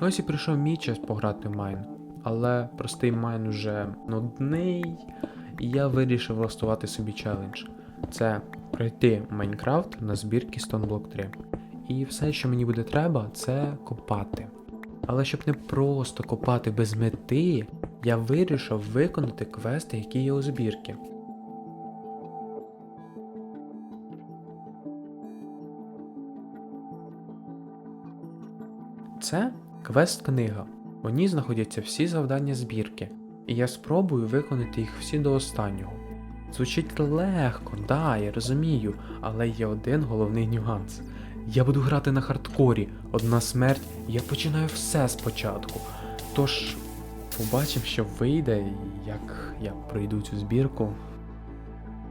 Ось і прийшов мій час пограти в Майн. Але простий Майн уже нудний, і я вирішив влаштувати собі челендж. Це пройти Майнкрафт на збірки Stoneblock 3. І все, що мені буде треба, це копати. Але щоб не просто копати без мети, я вирішив виконати квести, які є у збірки. Це квест-книга. У ній знаходяться всі завдання збірки, і я спробую виконати їх всі до останнього. Звучить легко, да, я розумію, але є один головний нюанс. Я буду грати на хардкорі, одна смерть, я починаю все спочатку. Тож, побачимо, що вийде, як я пройду цю збірку.